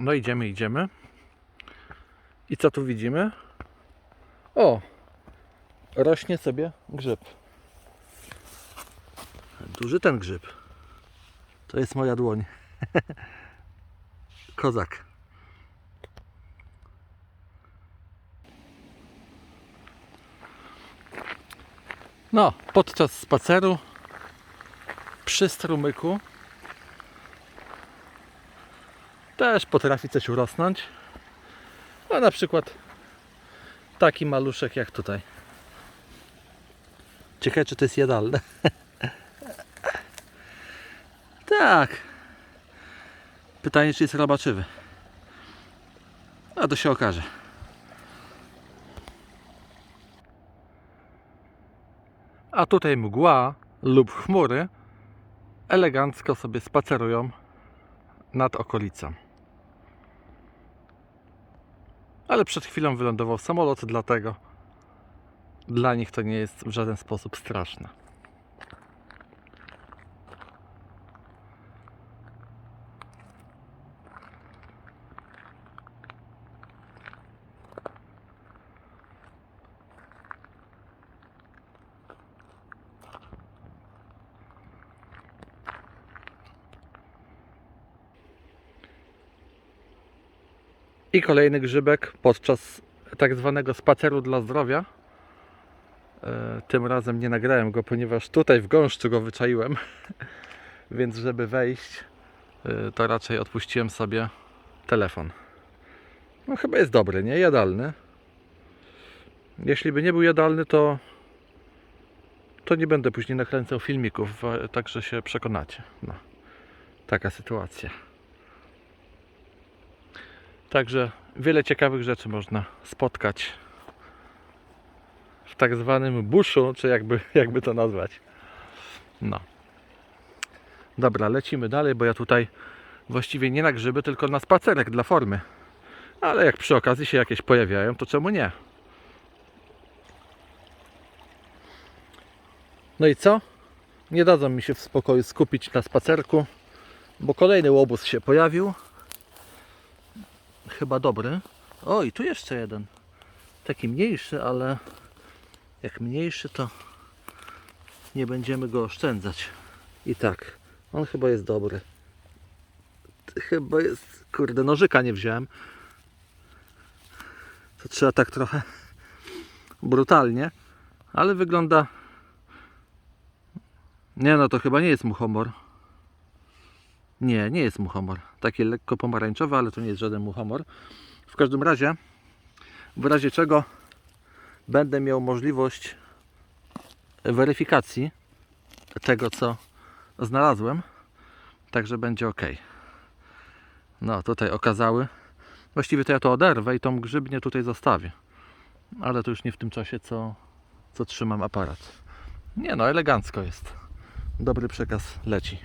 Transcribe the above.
No idziemy, idziemy. I co tu widzimy? O! Rośnie sobie grzyb. Duży ten grzyb. To jest moja dłoń. Kozak. No, podczas spaceru przy strumyku też potrafi coś urosnąć. A na przykład taki maluszek jak tutaj. Ciekawe, czy to jest jadalne. tak. Pytanie, czy jest robaczywy. A to się okaże. A tutaj mgła lub chmury elegancko sobie spacerują nad okolicą. Ale przed chwilą wylądował samolot, dlatego dla nich to nie jest w żaden sposób straszne. I kolejny grzybek podczas tak zwanego spaceru dla zdrowia. E, Tym razem nie nagrałem go, ponieważ tutaj w gąszczu go wyczaiłem. Więc żeby wejść, e, to raczej odpuściłem sobie telefon. No chyba jest dobry, nie? Jadalny. Jeśli by nie był jadalny, to to nie będę później nakręcał filmików, także się przekonacie. No, taka sytuacja. Także wiele ciekawych rzeczy można spotkać w tak zwanym buszu, czy jakby, jakby to nazwać. No. Dobra, lecimy dalej, bo ja tutaj właściwie nie na grzyby, tylko na spacerek dla formy. Ale jak przy okazji się jakieś pojawiają, to czemu nie? No i co? Nie dadzą mi się w spokoju skupić na spacerku, bo kolejny łobuz się pojawił chyba dobry. O, i tu jeszcze jeden. Taki mniejszy, ale jak mniejszy, to nie będziemy go oszczędzać. I tak, on chyba jest dobry. Chyba jest, kurde, nożyka nie wziąłem. To trzeba tak trochę brutalnie, ale wygląda. Nie, no to chyba nie jest muchomor. Nie, nie jest muchomor. Taki lekko pomarańczowy, ale to nie jest żaden muchomor. W każdym razie, w razie czego będę miał możliwość weryfikacji tego, co znalazłem. Także będzie ok. No, tutaj okazały. Właściwie to ja to oderwę i tą grzybnię tutaj zostawię. Ale to już nie w tym czasie, co, co trzymam aparat. Nie no, elegancko jest. Dobry przekaz leci.